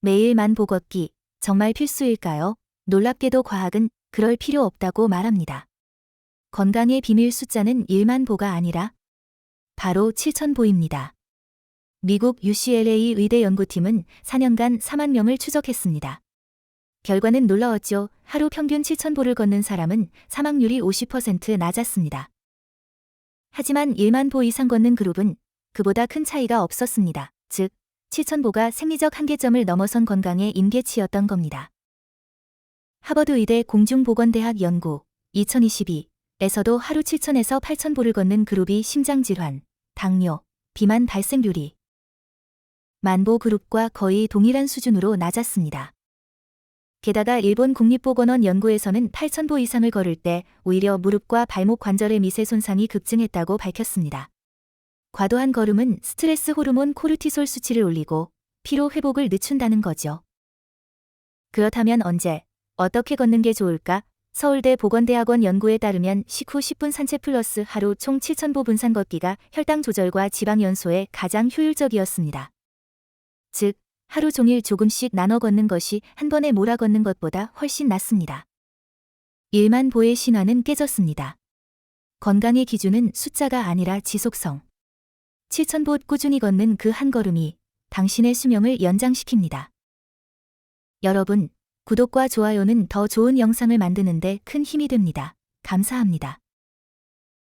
매일 만 보 걷기 정말 필수일까요? 놀랍게도 과학은 그럴 필요 없다고 말합니다. 건강의 비밀 숫자는 1만 보가 아니라 바로 7천 보입니다. 미국 UCLA 의대 연구팀은 4년간 4만 명을 추적했습니다. 결과는 놀라웠죠. 하루 평균 7천 보를 걷는 사람은 사망률이 50% 낮았습니다. 하지만 1만 보 이상 걷는 그룹은 그보다 큰 차이가 없었습니다. 즉, 7,000보가 생리적 한계점을 넘어선 건강의 임계치였던 겁니다. 하버드 의대 공중보건대학 연구 2022에서도 하루 7,000에서 8,000보를 걷는 그룹이 심장질환, 당뇨, 비만 발생률이 만보 그룹과 거의 동일한 수준으로 낮았습니다. 게다가 일본 국립보건원 연구에서는 8,000보 이상을 걸을 때 오히려 무릎과 발목 관절의 미세 손상이 급증했다고 밝혔습니다. 과도한 걸음은 스트레스 호르몬 코르티솔 수치를 올리고 피로 회복을 늦춘다는 거죠. 그렇다면 언제, 어떻게 걷는 게 좋을까? 서울대 보건대학원 연구에 따르면 식후 10분 산책 플러스 하루 총 7,000보 분산 걷기가 혈당 조절과 지방 연소에 가장 효율적이었습니다. 즉, 하루 종일 조금씩 나눠 걷는 것이 한 번에 몰아 걷는 것보다 훨씬 낫습니다. 1만 보의 신화는 깨졌습니다. 건강의 기준은 숫자가 아니라 지속성. 7,000보 꾸준히 걷는 그 한 걸음이 당신의 수명을 연장시킵니다. 여러분, 구독과 좋아요는 더 좋은 영상을 만드는데 큰 힘이 됩니다. 감사합니다.